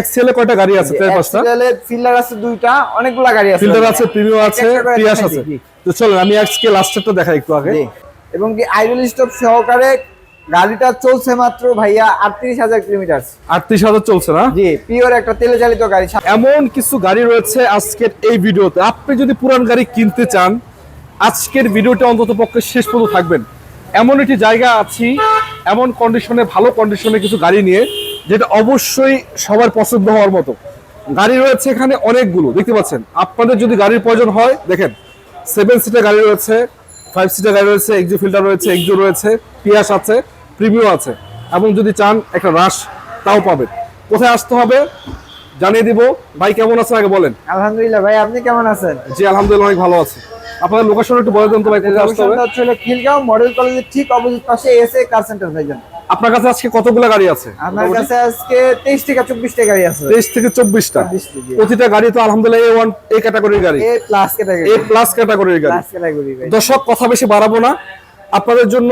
Excel এ কয়টা গাড়ি আছে? চার পাঁচটা? ফিল্ডার আছে দুইটা অনেকগুলা গাড়ি আছে ফিল্টার ভাই। আছে প্রিমিয়াম আছে দেখাই আছে। তো চলো আমি আজকে লাস্টেরটা দেখাই একটু আগে। এবং কি আইডল স্টপ সহকারে গাড়িটা চলছে মাত্র ভাইয়া আটত্রিশ হাজার কিলোমিটার আটত্রিশ হাজার চলছে না? জি পিওর একটা তেলে চালিত গাড়ি। এমন কিছু গাড়ি রয়েছে আজকের এই ভিডিওতে। আপনি যদি পুরান গাড়ি কিনতে চান আজকের ভিডিওটা অন্তত পক্ষে শেষ পর্যন্ত থাকবেন। এমন একটি জায়গা আছি এমন কন্ডিশনে ভালো কন্ডিশনে কিছু গাড়ি নিয়ে যেটা অবশ্যই সবার পছন্দ হওয়ার মতো। গাড়ি রয়েছে এখানে অনেকগুলো দেখতে পাচ্ছেন? আপনাদের যদি গাড়ির প্রয়োজন হয় দেখেন সেভেন সিটার গাড়ি রয়েছে ফাইভ সিটার গাড়ি রয়েছে এক্সো ফিল্টার রয়েছে এক্সো রয়েছে পিয়াস আছে প্রিমিও আছে। এবং যদি চান একটা রাশ তাও পাবেন। কোথায় আসতে হবে জানিয়ে দিব। ভাই কেমন আছেন? আগে বলেন। আলহামদুলিল্লাহ ভাই আপনি কেমন আছেন? জি আলহামদুলিল্লাহ অনেক ভালো আছে। আপনাদের লোকেশন একটু বলে দেন তো ভাই কোথায় আসতে হবে? খিলগাঁও মডেল কলেজের ঠিক অপোজিট পাশে এসএ কার সেন্টার ভাইজান। আপনার কাছে আজকে কতগুলো গাড়ি আছে? আপনার কাছে আজকে তেইশ থেকে চব্বিশ টাকা গাড়ি আছে। তেইশ থেকে চব্বিশটা? 24 টা, প্রতিটা গাড়ি তো আলহামদুলিল্লাহ এ ওয়ান এ ক্যাটাগরির গাড়ি। A plus category A plus ক্যাটাগরির গাড়ি। দর্শক কথা বেশি বাড়াবো না। আপনাদের জন্য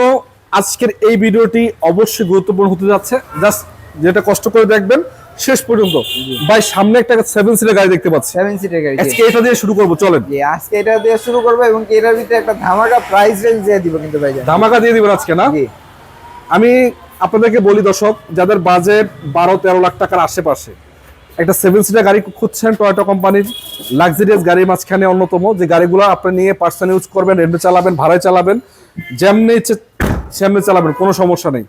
আজকের এই ভিডিওটি অবশ্যই গুরুত্বপূর্ণ হতে যাচ্ছে। জাস্ট যেটা কষ্ট করে দেখবেন শেষ পর্যন্ত। ভাই সামনে একটা সেভেন সিটের গাড়ি দেখতে পাচ্ছি। সেভেন সিটের গাড়ি আজকে এটা দিয়ে শুরু করব চলেন। আজকে এটা দিয়ে শুরু করব এবং এটার ভিতরে একটা ধামাকা প্রাইস রেঞ্জ দিয়ে দিব কিন্তু ভাইজান। ধামাকা দিয়ে দিবেন আজকে না? জি। আমি আপনাদেরকে বলি দর্শক যাদের বাজেট বারো তেরো লাখ টাকার আশেপাশে একটা সেভেন সিটার গাড়ি খুঁজছেন টয়োটা কোম্পানির লাক্সারিয়াস গাড়ির মাঝখানে অন্যতম যে গাড়িগুলো আপনি নিয়ে পার্সোনাল ইউজ করবেন রেন্টে চালাবেন ভাড়ায় চালাবেন যেমনি ইচ্ছে সেমনি চালাবেন কোনো সমস্যা নেই।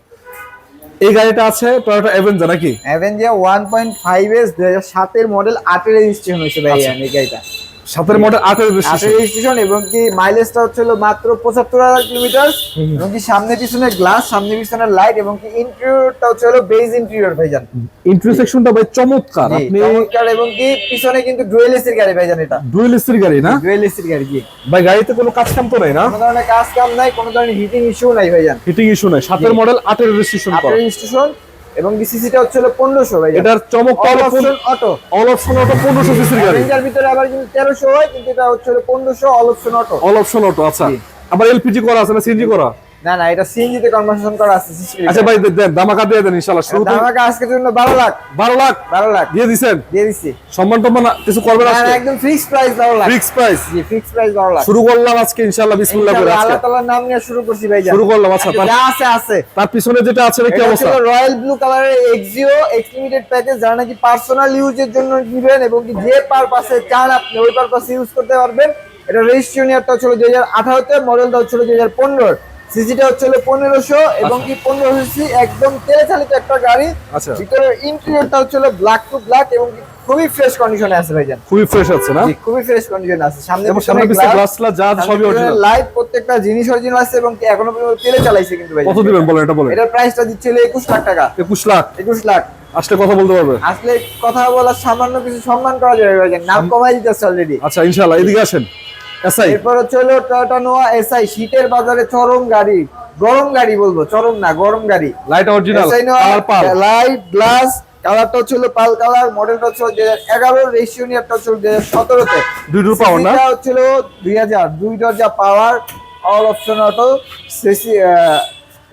এই গাড়িটা আছে টয়োটা অ্যাভেঞ্জার নাকি? Avenger one point five S দু হাজার সাতের মডেল আটের রেজিস্ট্রেশন হয়েছে ভাই আচ্ছা। এই গাড়িটা। সাতের মডেল আটের রেজিস্ট্রেশন এবং কি মাইলেজটা হচ্ছে মাত্র পঁচাত্তর হাজার কিলোমিটার এবং কি সামনে পিছনে গ্লাস সামনে পিছনে লাইট এবং কি ইন্টেরিয়রটা হচ্ছে বেজ ইন্টেরিয়র ভাইজান। ইন্টারসেকশনটা ভাই চমৎকার আপনি চমৎকার এবং কি পিছনে কিন্তু ডুয়েল এসির গাড়ি ভাইজান এটা। ডুয়েল এসির গাড়ি না? ডুয়েল এসির গাড়ি জি। ভাই গাড়িতে কোনো কাজ কাম তো নাই না? কোনো ধরনের কাজ কাম নাই কোনো ধরনের হিটিং ইস্যু নাই ভাইজান। হিটিং ইস্যু নাই। সাতের মডেল আটের রেজিস্ট্রেশন আটের রেজিস্ট্রেশন এবং বিসিসিটা হচ্ছে হলো পনেরোশো ভাই এটার চমকটা অটো অল অপশন অটো পনেরোশো সিসির গাড়ি অ্যাভেঞ্জার ভিতরে আবার কিন্তু তেরোশো হয় কিন্তু এটা হচ্ছে হলো পনেরোশো all option auto all option auto আচ্ছা। আবার এলপিজি করা আছে না সিএনজি করা? না না এটা সিএনজি তে কনভার্সেশন করা আছে আচ্ছা ভাই দেন দামাকা দিয়ে দেন ইনশাআল্লাহ শুরু ধামাকা আজকের জন্য 12 লাখ। 12 লাখ? 12 লাখ। দিয়ে দিবেন দিয়ে দিছি। সম্মান টম্মান কিছু করবেন আজকে? একদম fixed price 12 lakh. Fixed price জি ফিক্সড প্রাইস 12 লাখ। শুরু করলাম আজকে ইনশাআল্লাহ বিসমিল্লাহ করে আজকে। আল্লাহ তাআলার নাম নিয়ে শুরু করছি ভাই শুরু করলাম আচ্ছা যা আছে আছে। তার পিছনে যেটা আছে কি অবস্থা। এটা রয়্যাল ব্লু কালারের এক্সিও এক্স লিমিটেড প্যাকেজ যারা নাকি পার্সোনাল ইউজের জন্য নেবেন এবং কি যে পারপাসে চান আপনি ওই পারপাসে ইউজ করতে পারবেন। এটা রেজিস্ট্রেশন ইয়ারটা ছিল 2018 তে মডেলটা ছিল 2015 হচ্ছে হলো পনেরোশো এবং আচ্ছা। পনেরোশো সিসি একদম তেলে চালিত একটা গাড়ি। আচ্ছা। ভিতরে ইন্টেরিয়রটা হচ্ছে হলো ব্ল্যাক টু ব্ল্যাক এবং খুবই ফ্রেশ কন্ডিশনে আছে ভাইজান। খুবই ফ্রেশ আছে না? খুবই ফ্রেশ কন্ডিশনে আছে। সামনে এবং সামনে গ্লাসলা যা সবই অরিজিনাল লাইট প্রত্যেকটা জিনিস অরিজিনাল আছে এবং এখনও পর্যন্ত তেলে চালাইছে কিন্তু ভাই কত দিবেন বলেন এটা বলেন। এটার প্রাইসটা দিচ্ছে 21 লাখ টাকা। 21 লাখ? 21 লাখ। আসলে কথা বলতে পারবে। আসলে কথা বলার সামান্য কিছু সম্মান করা যাবে ভাইজান। নাম কমাই দিতেছে অলরেডি আচ্ছা ইনশাআল্লাহ এদিকে আসেন। এরপর হচ্ছে হলো টয়োটা নোয়া এসআই শীতের বাজারে চরম গাড়ি গরম গাড়ি বলব চরম না গরম গাড়ি। লাইট অরিজিনাল লাইট গ্লাস কালারটা হচ্ছে হলো পাল কালার মডেলটা হচ্ছে দুই হাজার এগারো রেশিও নিয়ারটা হচ্ছে দুই হাজার সতেরোতে। দুই পাওয়ার না? হচ্ছিল দুই হাজার দুই দরজা power all option auto CC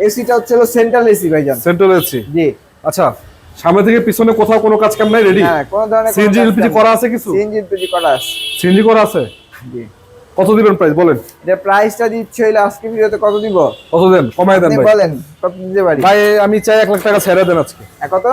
এসিটা হচ্ছিল সেন্ট্রাল এসি ভাইজান। সেন্ট্রাল এসি জি। আচ্ছা সামনে থেকে পিছনে কোথাও কোনো কাজ কাম নাই? রেডি হ্যাঁ কোন ধরনের সিএনজি এলপিজি করা আছে কিছু? সিএনজি এলপিজি করা আছে। সিএনজি করা আছে? জি। কত দিবেন প্রাইস বলেন। এটা প্রাইসটা দিচ্ছে হইলে আজকে ভিডিওতে কত দিব? কত দেন? কমায় দেন ভাই। বলেন কত দিতে পারি? ভাই আমি চাই এক লাখ টাকা ছেড়ে দেন আজকে। কত?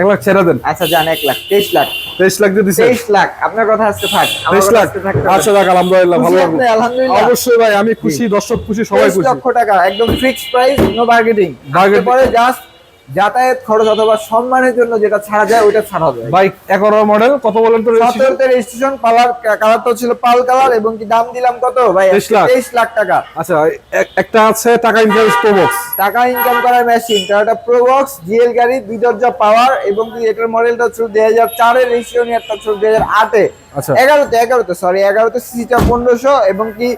এক লাখ ছেড়ে দেন। আচ্ছা জান এক লাখ তেইশ লাখ। তেইশ লাখ দিয়ে দিছে তেইশ লাখ। আপনার কথা আজকে থাক। আমার তেইশ কথা লাখ? আচ্ছা যাক আলহামদুলিল্লাহ ভালো আলহামদুলিল্লাহ। অবশ্যই ভাই আমি খুশি দর্শক খুশি সবাই খুশি। লক্ষ টাকা একদম fix price no bargaining Bargaining। পরে জাস্ট যাতায়াত খরচ অথবা সম্মানের জন্য যেটা ছাড়া যায় ওইটা ছাড়া হবে। বাইক এগারো মডেল কত বলেন তো রেজিস্ট্রেশন? কালার কালারটা ছিল পাল কালার এবং কি দাম দিলাম কত? ভাই 23 লাখ। তেইশ লাখ টাকা। আচ্ছা একটা আছে টাকা ইন্টারেস্ট প্রবক্স টাকা ইনকাম করার মেশিন টয়োটা প্রোবক্স জিএল গাড়ি দুই দরজা পাওয়ার এবং কি এটার মডেলটা ছিল দুই হাজার চারের রেজিস্ট্রেশন ইয়ারটা ছিল দুই হাজার আটে। আচ্ছা। এগারোতে এগারোতে সরি এগারোতে সিসিটা পনেরোশো এবং কি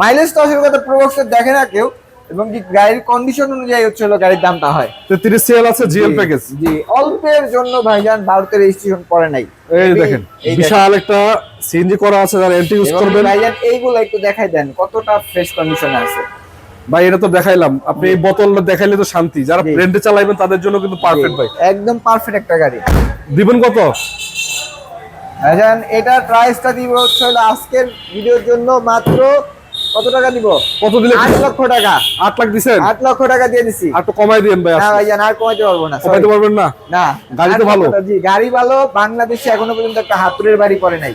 মাইলেজ তো আসলে কথা প্রোবক্সের দেখে না কেউ এবং কি গাড়ির কন্ডিশন অনুযায়ী হচ্ছে হলো গাড়ির দামটা হয়। তো তেত্রিশ সিএল আছে জিএল প্যাকেজ জি অল্পের জন্য ভাইজান ভারতের রেজিস্ট্রেশন করে নাই। এই দেখেন বিশাল একটা সিএনজি করা আছে যারা এন্টি ইউজ করবেন। ভাইজান এইগুলো একটু দেখাই দেন কতটা ফ্রেশ কন্ডিশনে আছে। ভাই এটা তো দেখাইলাম। আপনি এই বোতলটা দেখাইলে তো শান্তি। যারা জি। রেন্টে চালাইবেন তাদের জন্য কিন্তু পারফেক্ট ভাই। একদম পারফেক্ট একটা গাড়ি। দিবেন কত? এখন এটা প্রাইসটা দিব হচ্ছে আজকের ভিডিওর জন্য মাত্র কত টাকা দিব? কত দিলে 8 লক্ষ টাকা। 8 লাখ দিবেন 8 লক্ষ টাকা দিয়ে দিছি। আর তো কমাই দিন ভাই না ভাই আর কমাইতে পারব না কমাইতে পারবেন না? না গাড়ি তো ভালো। জি গাড়ি ভালো বাংলাদেশে এখনও পর্যন্ত একটা হাতুড়ের বাড়ি পড়ে নাই।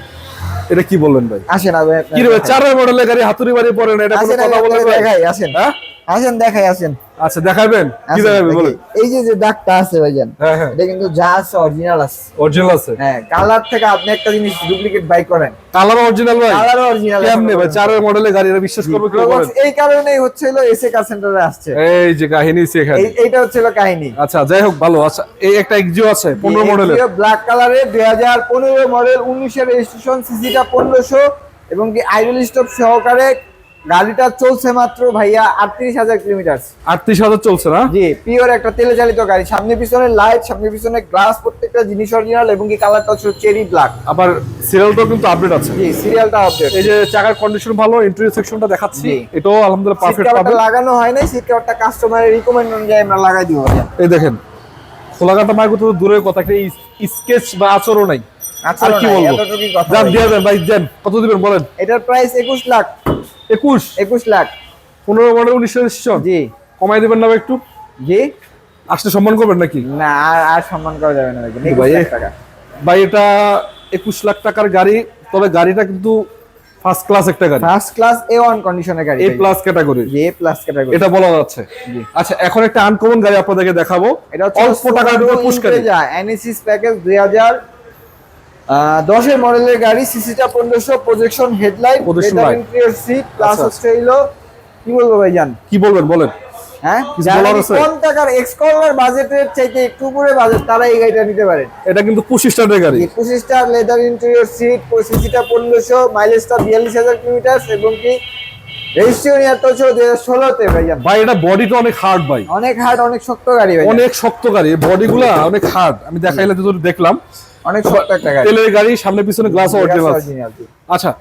এটা কি বললেন ভাই? আসেন ভাই কি রে চারের মডেলের গাড়ি হাতুড়ি বাড়ি পড়ে না এটা কোনো কথা বলেন ভাই। আসেন। হ্যাঁ? আসেন দেখাই আসেন। আচ্ছা দেখাবেন? কি দেখাবেন বলেন। এই যে যে দাগটা আছে ভাইজান হ্যাঁ হ্যাঁ। এটা কিন্তু যা আছে অরিজিনাল আছে। অরিজিনাল আছে? হ্যাঁ কালার থেকে আপনি একটা জিনিস ডুপ্লিকেট বাই করেন। কালার অরিজিনাল ভাই? কালার অরিজিনাল কেমনে ভাই? চারের এটা বিশ্বাস করবে কি বলেন? এই কারণেই হচ্ছে হলো এসে কার সেন্টারে আসছে। এই যে কাহিনী সেখানে এইটা হচ্ছে হলো কাহিনী। আচ্ছা যাই হোক ভালো। আচ্ছা এই একটা এক্সিও আছে পনেরো মডেলের ব্ল্যাক হাজার পনেরো মডেল উনিশের রেজিস্ট্রেশন সিসিটা পনেরোশো এবং কি আইডল স্টপ সহকারে গাড়িটা চলছে মাত্র ভাইয়া আটত্রিশ হাজার কিলোমিটার। আটত্রিশ হাজার চলছে না? জি পিওর একটা তেলে চালিত গাড়ি। সামনে পিছনে লাইট সামনে পিছনে গ্লাস প্রত্যেকটা জিনিস অরিজিনাল এবং কি কালারটা হচ্ছে চেরি ব্ল্যাক আবার সিরিয়ালটাও কিন্তু আপডেট আছে। জি সিরিয়ালটা আপডেট এই যে চাকার কন্ডিশন ভালো ইন্টেরিয়র সেকশনটা দেখাচ্ছি। এটাও আলহামদুলিল্লাহ পারফেক্ট পাবে লাগানো হয় নাই সিট কাভারটা কাস্টমারের রিকমেন্ড অনুযায়ী আমরা লাগাই দিব এই দেখেন খোলাঘাটা মাইক তো দূরের কথা একটা স্কেচ বা আচরও নাই। আর কি বলব? ভাই। দিয়ে দেন ভাই দেন। কত দিবেন বলেন? এটার প্রাইস একুশ লাখ। একুশ? একুশ লাখ। পনেরো মডেল উনিশ রেজিস্ট্রেশন? জি। কমাই দিবেন না একটু? জি। আসলে সম্মান করবেন নাকি? না আর আর সম্মান করা যাবে না ভাই 21 টাকা। ভাই এটা একুশ লাখ টাকার গাড়ি তবে গাড়িটা কিন্তু ফার্স্ট ক্লাস একটা গাড়ি। ফার্স্ট ক্লাস এ ওয়ান কন্ডিশনের গাড়ি A plus category A plus category এটা বলা যাচ্ছে। আচ্ছা এখন একটা আনকমন গাড়ি আপনাদেরকে দেখাবো। এটা অল্প টাকার ভিতরে পুষ্কারি এনএসিস প্যাকেজ দুই হাজার দশের মডেলের গাড়ি সিসিটা পনেরোশো প্রজেকশন হেডলাইট সিট প্লাস। হচ্ছে হইল কি বলব ভাই জান কি বলবেন বলেন। হ্যাঁ? কম টাকার এক্সকলার বাজেটের চাইতে একটু উপরে বাজেট তারা এই গাড়িটা নিতে পারেন। এটা কিন্তু পঁচিশ গাড়ি। পঁচিশ স্টার লেদার ইন্টেরিয়র সিট সিসিটা পনেরোশো মাইলেজটা বিয়াল্লিশ হাজার কিলোমিটার এবং কি ভাই এটা বডিটা অনেক হার্ড ভাই। অনেক হার্ড অনেক শক্ত গাড়ি ভাই অনেক শক্ত গাড়ি। বডি গুলা অনেক হার্ড আমি দেখাইলে তো দেখলাম। অনেক শক্ত একটা গাড়ি। তেলের গাড়ি সামনে পিছনে গ্লাস অরিজিনাল। আচ্ছা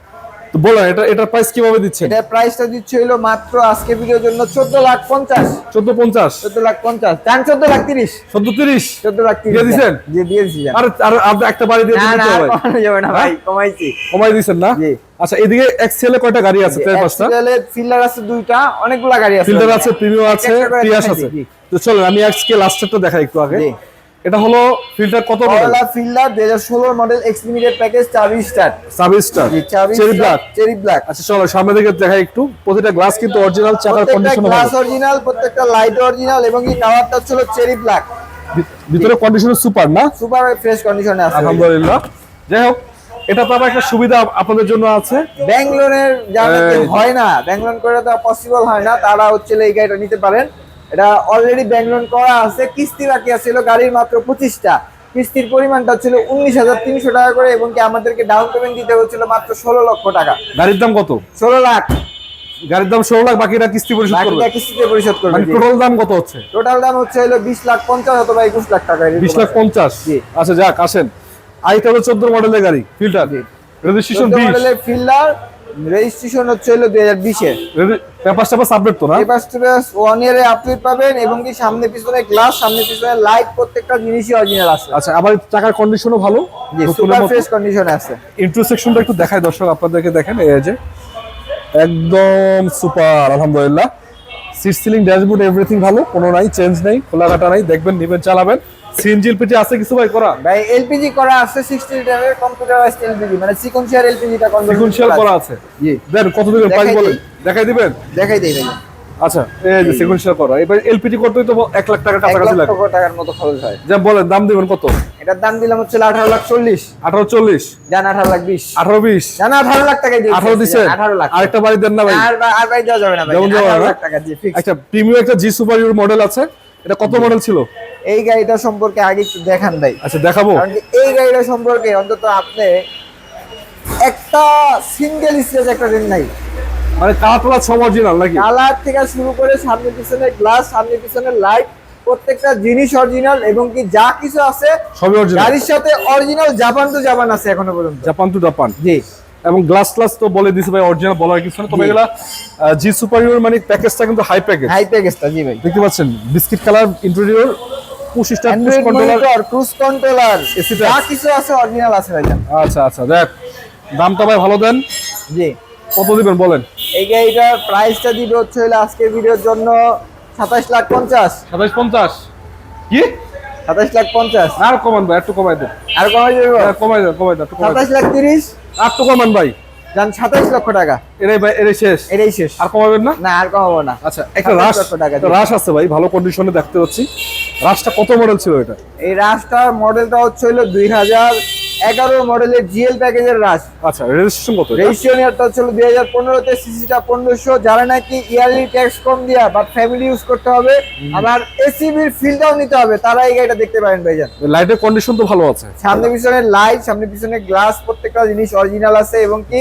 তো বলো এটা এটার প্রাইস কীভাবে দিচ্ছেন? এটার প্রাইসটা দিচ্ছে হইল মাত্র আজকে ভিডিওর জন্য চোদ্দ লাখ পঞ্চাশ। চোদ্দ পঞ্চাশ? চোদ্দ লাখ পঞ্চাশ। চান চোদ্দ লাখ তিরিশ। চোদ্দ তিরিশ? চোদ্দ লাখ তিরিশ দিয়ে দিছেন? জি দিয়ে দিছি যান। আর আর আর একটা বাড়ি দিয়ে দিতে হবে। আর কমানো যাবে না ভাই কমাইছি। কমাই দিয়েছেন না? জি। আচ্ছা এদিকে এক্সেল এ কয়টা গাড়ি আছে? চার পাঁচটা? ফিল্ডার আছে দুইটা অনেকগুলা গাড়ি আছে ফিল্ডার আছে প্রিমিয়াম আছে আছে। তো চলো আমি আজকে লাস্টেরটা দেখাই একটু আগে। জি। এটা হলো ফিল্টার কত মডেল ফিল্ডার দুই মডেল এক্স লিমিটেড প্যাকেজ চাবি star service star cherry black cherry black আচ্ছা চলো সামনে দিকে দেখাই একটু। প্রতিটা গ্লাস কিন্তু অরিজিনাল চাকার কন্ডিশন গ্লাস অরিজিনাল প্রত্যেকটা লাইট অরিজিনাল এবং কি কালারটা ছিল চেরি ব্ল্যাক ভিতরে কন্ডিশন সুপার না? সুপার ফ্রেশ কন্ডিশনে আছে। আলহামদুলিল্লাহ। যাই হোক এটা তো আবার একটা সুবিধা আপনাদের জন্য আছে। ব্যাঙ্গলোনের যাদের হয় না ব্যাঙ্গলোন করে তো পসিবল হয় না তারা হচ্ছে এই গাড়িটা নিতে পারেন। এটা অলরেডি ব্যাঙ্গলোন করা আছে কিস্তি বাকি আছিল গাড়ির মাত্র পঁচিশটা। কিস্তির পরিমাণটা ছিল উনিশ হাজার তিনশো টাকা করে এবং কি আমাদেরকে ডাউন পেমেন্ট দিতে হচ্ছিল মাত্র ষোলো লক্ষ টাকা। গাড়ির দাম কত? ষোলো লাখ। গাড়ির দাম ষোলো লাখ বাকিটা কিস্তি পরিশোধ করবে? বাকিটা কিস্তিতে পরিশোধ করবে মানে টোটাল দাম কত হচ্ছে? টোটাল দাম হচ্ছে হলো বিশ লাখ পঞ্চাশ অথবা একুশ লাখ টাকা বিশ লাখ পঞ্চাশ। আচ্ছা যাক আসেন। আইটা হলো চোদ্দ মডেলের গাড়ি ফিল্টার। রেজিস্ট্রেশন 14 বিশ। মডেলের ফিল্ডার রেজিস্ট্রেশন হচ্ছে হলো দুই হাজার বিশের। পেপার টেপার সাবমিট তো না? পেপার টেপার ওয়ান ইয়ারে আপডেট পাবেন এবং কি সামনে পিছনে গ্লাস সামনে পিছনে লাইট প্রত্যেকটা জিনিসই অরিজিনাল আছে। আচ্ছা আবার চাকার কন্ডিশনও ভালো? সুপার ফ্রেশ কন্ডিশনে আছে। ইন্টারসেকশনটা একটু দেখায় দর্শক আপনাদেরকে দেখেন এই যে। একদম সুপার আলহামদুলিল্লাহ। সিট সিলিং ড্যাশবোর্ড এভরিথিং ভালো কোনো নাই চেঞ্জ নেই খোলা কাটা নাই দেখবেন নিবেন চালাবেন। সিএনজি এলপিজি আছে কিছু ভাই করা? ভাই এলপিজি করা আছে 60 লিটারের কম্পিউটারাইজড এলপিজি মানে সিকোয়েন্সিয়াল এলপিজিটা সিকুয়েন্সিয়াল করা আছে। জি। দেন কত দিবেন প্রাইস বলেন? দেখাই দিবেন? দেখাই দেই ভাই। আচ্ছা এই যে সিকুয়েন্সিয়াল করা। এবার এলপিজি করতেই তো এক লাখ টাকা এক কাছাকাছি লক্ষ লাগে। টাকার মতো খরচ হয়। যা বলেন দাম দিবেন কত? এটার দাম দিলাম হচ্ছে আঠারো লাখ চল্লিশ। আঠারো চল্লিশ। জান আঠারো লাখ বিশ। আঠারো বিশ। জান আঠারো লাখ টাকা দিয়ে আঠারো দিছে আঠারো লাখ। আরেকটা বাড়ি দেন না ভাই। আর আর ভাই দেওয়া যাবে না ভাই। 18 লাখ টাকা জি ফিক্স আচ্ছা প্রিমিয়াম একটা জি সুপার ইউর মডেল আছে। এটা কত মডেল ছিল? এই গাড়িটা সম্পর্কে আগে একটু দেখান ভাই। আচ্ছা দেখাবো। এই গাড়িটা সম্পর্কে অন্তত আপনি একটা সিঙ্গেল স্পেস একটা রেন নাই। মানে কালার সব অরিজিনাল নাকি? কালার থেকে শুরু করে সামনে পিছনে গ্লাস সামনে পিছনে লাইট প্রত্যেকটা জিনিস অরিজিনাল এবং কি যা কিছু আছে সবই অরিজিনাল গাড়ির সাথে অরিজিনাল জাপান টু জাপান আছে এখনও পর্যন্ত। জাপান টু জাপান জি। এবং গ্লাস গ্লাস তো বলে দিছে ভাই অরিজিনাল বলার কিছু না। তবে। এগুলা জি সুপারিয়র মানে প্যাকেজটা কিন্তু হাই প্যাকেজ হাই প্যাকেজটা জি ভাই। দেখতে পাচ্ছেন বিস্কিট কালার ইন্টেরিয়র পঁচিশটা অ্যান্ড্রয়েড কন্ট্রোলার ক্রুজ কন্ট্রোলার কিছু আছে অরিজিনাল আছে ভাইজান আচ্ছা আচ্ছা দেখ দামটা ভাই ভালো দেন। জি। কত দিবেন বলেন? এই গাড়িটার প্রাইসটা দিবে হচ্ছে হলো আজকের ভিডিওর জন্য সাতাশ লাখ পঞ্চাশ। সাতাইশ পঞ্চাশ? কি? সাতাশ লাখ পঞ্চাশ। আর কমান ভাই একটু কমাই দেন। আর কমাই দেবো? আর কমাই দেন কমাই দেন একটু সাতাশ লাখ তিরিশ। আর তো কমান ভাই। যান সাতাশ লক্ষ টাকা। এটাই ভাই এটাই শেষ। এটাই শেষ। আর কমাবেন না? না আর কমাবো না। আচ্ছা একটা রাশ লক্ষ টাকা রাশ আছে ভাই ভালো কন্ডিশনে দেখতে পাচ্ছি। রাশটা কত মডেল ছিল এটা? এই রাশটার মডেলটা হচ্ছে হলো দুই হাজার এগারো মডেলের জিএল প্যাকেজের রাশ আচ্ছা রেজিস্ট্রেশন কত? রেজিস্ট্রেশন ইয়ারটা হচ্ছে দুই হাজার পনেরোতে সিসিটা পনেরোশো যারা নাকি ইয়ারলি ট্যাক্স কম দিয়া বা ফ্যামিলি ইউজ করতে হবে আবার এসিবির ফিলটাও নিতে হবে তারা এই গাড়িটা দেখতে পারেন ভাইজান। লাইটের কন্ডিশন তো ভালো আছে। সামনে পিছনে লাইট সামনে পিছনে গ্লাস প্রত্যেকটা জিনিস অরিজিনাল আছে এবং কি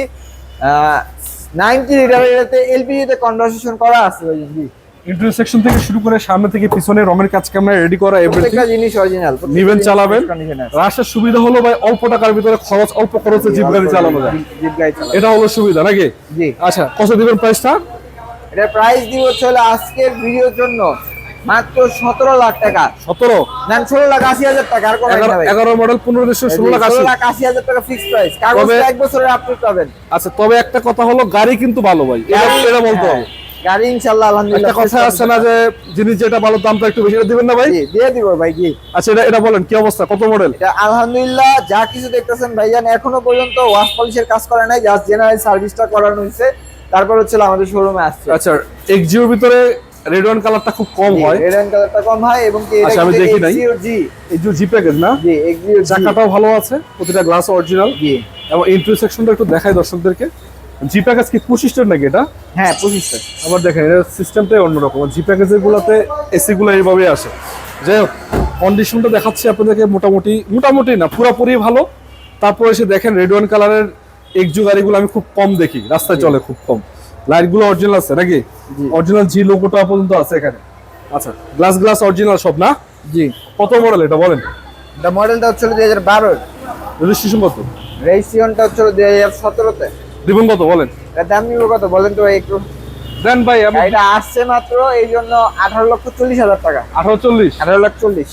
নাইনটি লিটারের এলপিজিতে কনভার্সেশন করা আছে ভাইজান থেকে শুরু করে সামনে থেকে পিছনে রঙের কাজ ক্যামেরা রেডি করা প্রত্যেকটা জিনিস অরিজিনাল নিবেন চালাবেন। রাশের সুবিধা হলো ভাই অল্প টাকার ভিতরে খরচ অল্প খরচে জিপ গাড়ি চালানো যায়। জিপ গাড়ি এটা হলো সুবিধা নাকি? জি। আচ্ছা কত দিবেন প্রাইসটা এটার প্রাইস দিব হলো আজকের ভিডিওর জন্য মাত্র সতেরো লাখ টাকা। সতেরো? দেন ষোলো লাখ আশি হাজার টাকা আর এগারো মডেল পনেরো দেড়শো ষোলো লাখ আশি। লাখ আশি হাজার টাকা ফিক্স প্রাইস কাগজ এক বছরের আপডেট পাবেন। আচ্ছা তবে একটা কথা হলো গাড়ি কিন্তু ভালো ভাই। এটা এটা বলতে হ্যাঁ, হবে। গাড়ি ইনশাল্লাহ একটা আলহামদুলিল্লাহ কথা আছে না যে জিনিস যেটা ভালো দামটা একটু বেশি এটা দিবেন না ভাই? জি, দিয়ে দিব ভাই জি। আচ্ছা এটা এটা বলেন কি অবস্থা? কত মডেল এটা আলহামদুলিল্লাহ যা কিছু দেখতেছেন ভাইজান এখনও পর্যন্ত ওয়াশ পলিশের কাজ করে নাই জাস্ট জেনারেল সার্ভিসটা করানো হয়েছে। তারপর হচ্ছে আমাদের শোরুমে আসছে। আচ্ছা এক্সিওর ভিতরে রেড ওয়ান কালারটা খুব কম হয়। রেড এন্ড কালারটা কম হয় এবং কি আচ্ছা, আমি দেখি নাই। জি যে জি প্যাকেজ না? জি এক্সিও চাকাটাও ভালো আছে প্রতিটা গ্লাস অরিজিনাল জি। এবং ইন্টারসেকশনটা একটু দেখাই দর্শকদেরকে। জি প্যাকেজ কি পঁচিশটার নাকি এটা? হ্যাঁ পঁচিশটা আবার দেখেন এর সিস্টেমটাই অন্যরকম। জি প্যাকেজের গুলাতে এসি গুলো এইভাবে আসে। যাই হোক কন্ডিশনটা দেখাচ্ছি আপনাদেরকে মোটামুটি মোটামুটি না পুরোপুরি ভালো। তারপর এসে দেখেন রেড ওয়ান কালারের একজু গাড়িগুলো আমি খুব কম দেখি। রাস্তায় চলে খুব কম। লাইটগুলো অরিজিনাল আছে নাকি? অরিজিনাল জি লোগোটা পর্যন্ত আছে এখানে। আচ্ছা গ্লাস গ্লাস অরিজিনাল সব না? জি। কত মডেল এটা বলেন? এটা মডেলটা হচ্ছে দুই হাজার বারোর। রেজিস্ট্রেশন কত? রেজিস্ট্রেশনটা হচ্ছে দুই হাজার সতেরোতে। দিবেন কত বলেন? দাম নিব কত বলেন তো ভাই একটু। দেন ভাই এটা আসছে মাত্র এই জন্য আঠারো লক্ষ চল্লিশ হাজার টাকা। আঠারো চল্লিশ? আঠারো লাখ চল্লিশ।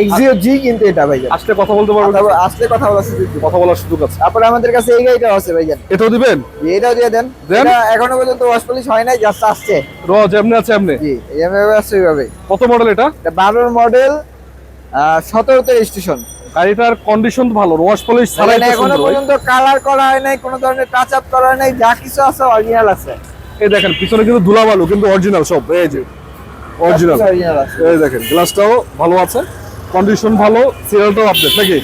এক্সিও জি কিন্তু এটা ভাই আসলে কথা বলতে তারপর আসলে কথা বলার সুযোগ কথা বলার সুযোগ আছে। তারপরে আমাদের কাছে এই গাড়িটা আছে ভাইজান এটাও দিবেন? এটাও দিয়ে দেন। এটা এখনও পর্যন্ত ওয়াশ পলিশ হয় নাই জাস্ট আসছে। র যেমনি আছে এমনি। জি এইভাবে আসছে এইভাবে কত মডেল এটা? এটা বারোর মডেল সতেরোতে রেজিস্ট্রেশন গাড়িটার কন্ডিশন ভালো ওয়াশ পলিশ ছাড়াই তো এখনও। পর্যন্ত কালার করা হয় নাই কোনো ধরনের টাচ আপ করা হয় নাই যা কিছু আছে অরিজিনাল আছে। এই দেখেন পিছনে কিন্তু ধুলাবালু কিন্তু অরিজিনাল সব এই যে অরিজিনাল অরিজিনাল এই দেখেন গ্লাসটাও ভালো আছে কন্ডিশন ভালো সিরিয়ালটাও আপডেট নাকি?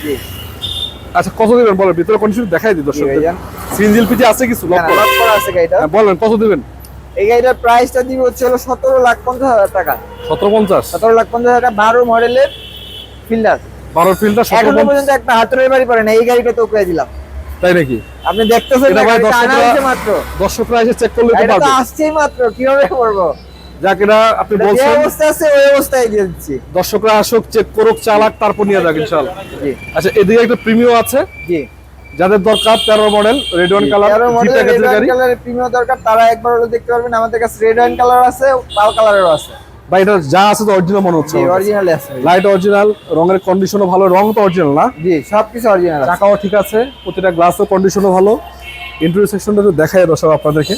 আচ্ছা কত দিবেন বলেন ভিতরে কন্ডিশন দেখাই দিই দর্শক। সিনজিল পিটি আছে কিছু? লক করা? আছে গাড়িটা। হ্যাঁ, বলেন কত দিবেন? এই গাড়িটার প্রাইসটা দিব হচ্ছে হলো সতেরো লাখ পঞ্চাশ হাজার টাকা। সতেরো পঞ্চাশ। সতেরো লাখ পঞ্চাশ হাজার টাকা বারো মডেলের ফিল্ডার এখনও পর্যন্ত একটা বাড়ি পারে না এই গাড়িটা তো করে দিলাম। তাই নাকি? আপনি দেখতেছেন এটা ভাই গাড়িটা আনা দর্শকরা- হয়েছে মাত্র। দর্শকরা এসে চেক করলে তো পারবে আসছেই মাত্র কীভাবে করব? এটা আপনি এটা যে অবস্থা আছে ওই অবস্থায় দিয়ে দিচ্ছি। দর্শকরা আসুক চেক করুক চালাক তারপর নিয়ে যাক ইনশাল্লাহ জি। আচ্ছা এদিকে একটা প্রিমিয়াম আছে। জি। যাদের দরকার তেরো মডেল রেড ওয়ান কালার কালারের প্রিমিয়াম দরকার তারা একবার হলে দেখতে পারবেন আমাদের কাছে রেড ওয়াইন কালার আছে পাল কালারেরও আছে। বা এটা যা আছে তো অরিজিনাল মনে হচ্ছে অরিজিনাল আছে লাইট অরিজিনাল রঙের কন্ডিশনও ভালো রং তো অরিজিনাল না? জি সবকিছু অরিজিনাল চাকাও ঠিক আছে প্রতিটা গ্লাসের কন্ডিশনও ভালো। ইন্টারভিউ সেকশনটা একটু দেখাই দর্শক আপনাদেরকে।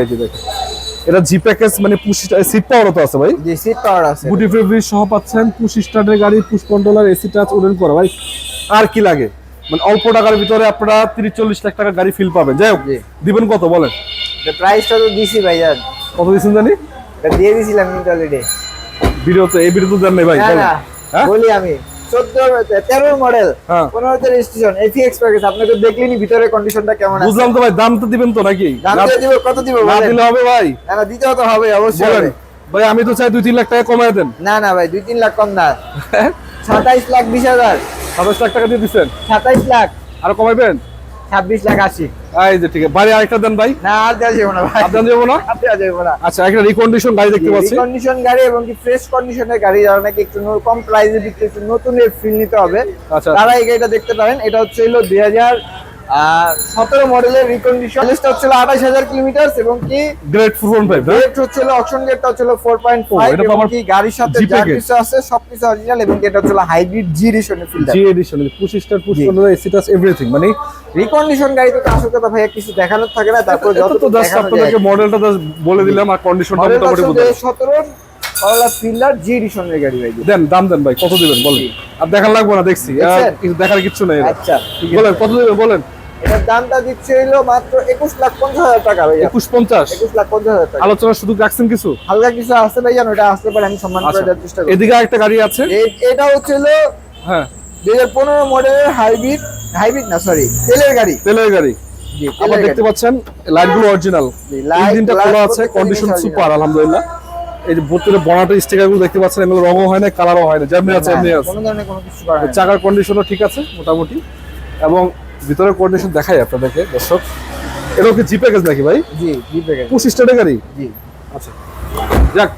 এই যে দেখেন। এটা জি প্যাকেজ মানে পুশ সিট পাওয়ারও তো আছে ভাই। জি সিট পাওয়ার আছে। গুটি ফেব্রিক সহ পাচ্ছেন পুশ স্টার্টের গাড়ি push controller AC touch wooden করা ভাই আর কি লাগে? মানে অল্প টাকার ভিতরে আপনারা তিরিশ চল্লিশ লাখ টাকার গাড়ি ফিল পাবেন। যাই হোক দিবেন কত বলেন? প্রাইসটা তো দিছি ভাইজান কত দিচ্ছেন জানি? দিয়ে কিন্তু অলরেডি ভিডিও তো এই ভিডিও তো ভাই হ্যাঁ? বলি আমি। চোদ্দ মডেল হ্যাঁ। তো দেখলেনি ভিতরে কন্ডিশনটা কেমন বুঝলাম তো ভাই দাম তো দিবেন তো নাকি? দাম দিব কত দিব না দিলে হবে ভাই। না না দিতে তো হবে অবশ্যই ভাই আমি তো চাই দুই তিন লাখ টাকা কমায় দেন। না না ভাই দুই তিন লাখ কম না। সাতাইশ লাখ বিশ হাজার। সাতাশ লাখ টাকা দিয়ে দিচ্ছেন সাতাইশ লাখ। আর কমাইবেন? ছাব্বিশ লাখ আশি। এই যে ঠিক আছে। বাড়ি আরেকটা দেন ভাই। না আর দেওয়া যাবে না ভাই। আপনার যাব না? দেওয়া যাবে না। আচ্ছা একটা রিকন্ডিশন গাড়ি দেখতে পাচ্ছি। কন্ডিশন গাড়ি এবং কি ফ্রেশ কন্ডিশনের গাড়ি যারা নাকি একটু কম প্রাইসে বিক্রি নতুন ফিল নিতে হবে। আচ্ছা। তারা এই গাড়িটা দেখতে পারেন। এটা হচ্ছে হলো দুই হাজার সতেরো মডেলের রিকন্ডিশন লিস্ট হচ্ছিল আঠাশ হাজার কিলোমিটার এবং কি grade four point five grade হচ্ছিল অপশন গেটটা হচ্ছিল ফোর পয়েন্ট ফাইভ এবং কি গাড়ির সাথে যা কিছু আছে সবকিছু অরিজিনাল এবং এটা হচ্ছিল হাইব্রিড জি এডিশনে filter G এডিশনে push star push control AC touch everything মানে রিকন্ডিশন গাড়িতে তো আসল কথা ভাইয়া কিছু দেখানোর থাকে না তারপর যত তো জাস্ট আপনাদেরকে মডেলটা জাস্ট বলে দিলাম আর কন্ডিশনটা মোটামুটি 17 আচ্ছা, আলোচনা শুধু রাখছেন কিছু? হালকা কিছু আছে ভাই জানো এটা আসতে পারে আমি সম্মান আচ্ছা। চেষ্টা এদিকে একটা গাড়ি আছে। এটা হচ্ছিল হ্যাঁ। দুই হাজার পনেরো মডেলের হাইব্রিড হাইব্রিড না সরি তেলের গাড়ি। তেলের গাড়ি। আমরা দেখতে পাচ্ছেন লাইটগুলো অরিজিনাল ইঞ্জিনটা খোলা আছে কন্ডিশন সুপার আলহামদুলিল্লাহ। এই যে ভর্তির বনাটের স্টিকারগুলো দেখতে পাচ্ছেন এগুলো রঙও হয় না কালারও হয় না যেমনি আছে এমনি আছে। চাকার কন্ডিশনও ঠিক আছে মোটামুটি। এবং ভিতরের কন্ডিশন দেখাই আপনাদেরকে দর্শক। এটা কি জি প্যাকেজ নাকি ভাই? জি জি প্যাকেজ পঁচিশ টাকা গাড়ি? জি। আচ্ছা। যাক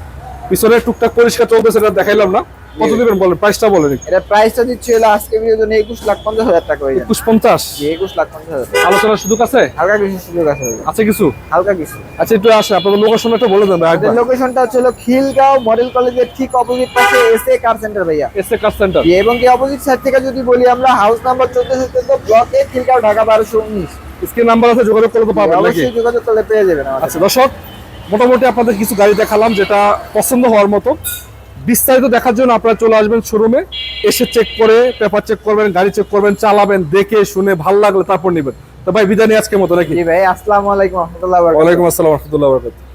পিছনে টুকটাক পরিষ্কার চলতেছে এটা দেখাইলাম না। কত দিবেন বলেন? প্রাইসটা বলেন এটা প্রাইসটা দিচ্ছে হলো আজকে ভিডিওর জন্য একুশ লাখ পঞ্চাশ হাজার টাকা হয়ে যাবে। একুশ পঞ্চাশ? জি একুশ লাখ পঞ্চাশ হাজার আলোচনার সুযোগ আছে? হালকা কিছু সুযোগ আছে। আছে কিছু? হালকা কিছু। আচ্ছা একটু আসে আপনাদের লোকেশন একটা বলে দেন ভাই লোকেশনটা হচ্ছে হলো খিলগাঁও মডেল কলেজের ঠিক অপোজিট পাশে এসএ কার সেন্টার ভাইয়া। এসএ কার সেন্টার জি, এবং কি অপোজিট সাইড থেকে যদি বলি আমরা হাউস নাম্বার চোদ্দশো চোদ্দ ব্লক এ খিলগাঁও ঢাকা বারোশো উনিশ। স্ক্রিন নাম্বার আছে যোগাযোগ করলে তো পাবেন নাকি? অবশ্যই যোগাযোগ করলে পেয়ে যাবেন আচ্ছা দর্শক মোটামুটি আপনাদের কিছু গাড়ি দেখালাম যেটা পছন্দ হওয়ার মতো। বিস্তারিত দেখার জন্য আপনারা চলে আসবেন শোরুমে। এসে চেক করে পেপার চেক করবেন গাড়ি চেক করবেন চালাবেন দেখে শুনে ভালো লাগলে তারপর নেবেন। তো ভাই বিদায় নিয়ে আজকের মতো নাকি? ভাই আসসালামু আলাইকুম রহমতুল্লাহ ওয়ালাইকুম আসসালাম রহমতুল্লাহ বরকাত